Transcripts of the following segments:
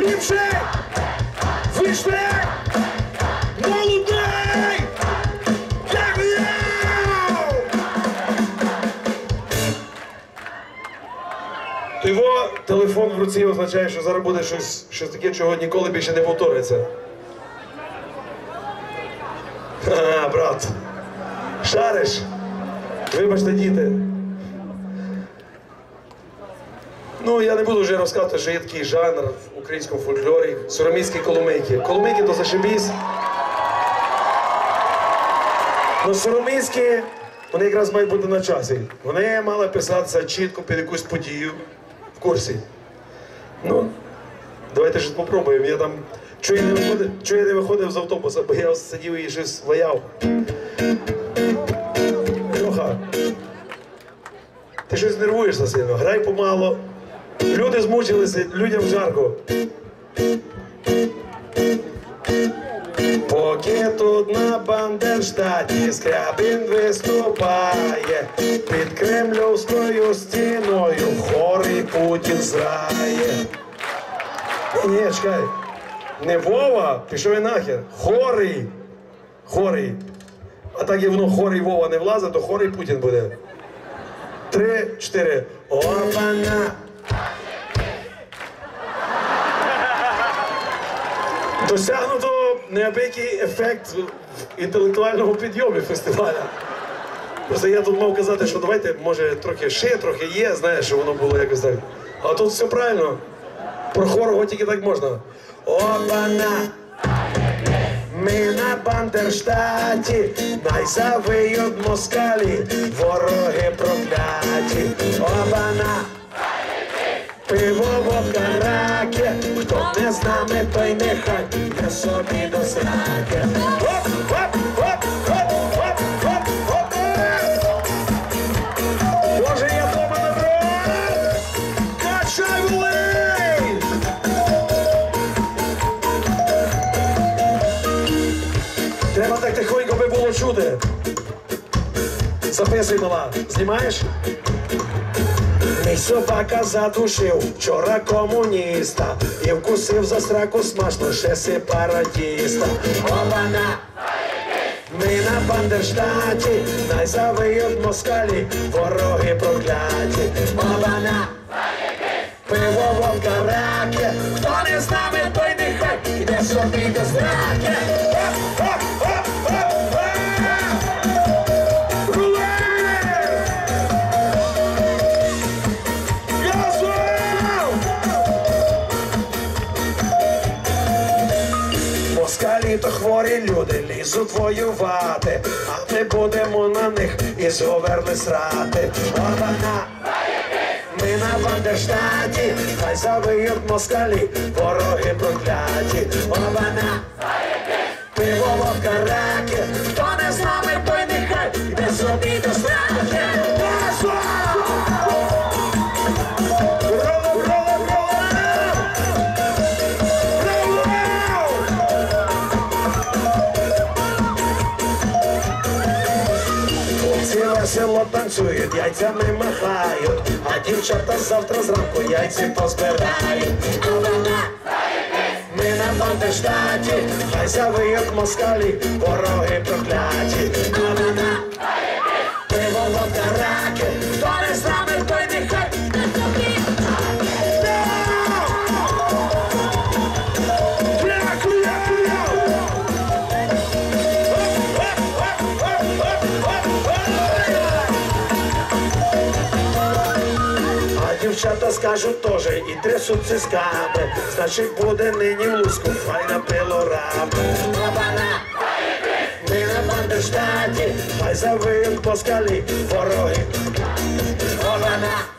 Ліпший! Вийшли! Молодий! Дякую! Його телефон в руці означає, що зараз буде щось, щось таке, чого ніколи більше не повториться. Ха, брат. Шариш. Вибачте, діти. Ну, я не буду вже розказувати, що є такий жанр в українському фольклорі. Сороміські коломийки. Коломийки то зашибісь. Ну, сороміські, вони якраз мають бути на часі. Вони мали писатися чітко під якусь подію в курсі. Ну, давайте щось попробуємо. Я там. Чого я не виходив, з автобуса, бо я сидів і щось ваяв. Ти щось нервуєшся сильно, грай помало. Люди змучилися, людям жарко. Поки тут на Бандерштаті Скрябін виступає, під кремлівською стіною хорий Путін зрає. Ні, ні, чекай. Не Вова, пішов і нахер. Хорий. Хорий. А так як воно хорий Вова не влазить, то хорий Путін буде. Три, чотири. Опана. Досягнуто неабиякий ефект в інтелектуальному підйомі фестиваля. Просто я тут мав казати, що давайте, може, трохи ще, трохи є, знаєш, що воно було якось так. А тут все правильно. Про хорого тільки так можна. Опана! Ми на Бандерштаті, найзавиють москалі, вороги прокляті. Опана! Пиво водка раки, хто не з нами, той нехай я собі до сраки. Оп, оп, оп, оп, оп, оп, оп, оп. Боже, я дома на брат! Качай волей! Треба так тихонько би було чути. Записуй мала. Знімаєш? Мій собака задушив вчора комуніста і вкусив за сраку смачно ще сепаратіста. Обана! Ми на Бандерштаті, найзавиють москалі, вороги прокляті. Обана! Пиво водка раки, хто не з нами, то хворі люди лізуть воювати, а ми будемо на них і зговерли срати. Обана! Ми на Бандерштаті, хай завиють москалі, вороги прокляті. Обана! Пиво водка танцюють, яйцями махають, а дівчата завтра зранку яйці позбирають. Ми на Бандерштаті, хай завиють москалі, вороги прокляті. А вона дівчата скажуть теж і трясуть цисками, значить буде нині в луску файна пилорами. Лабана! Ми на Бандерштаті, хай завиють москалі, вороги. Лабана!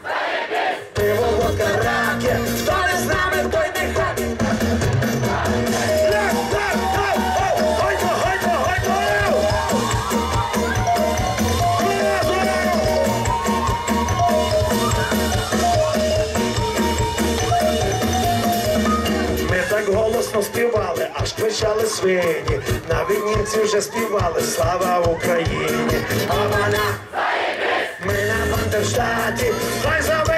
Аж кричали свині. На війнівці вже співали Слава Україні! А вона ми на Бандерштаті, хай завиють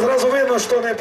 Зразу видно, що не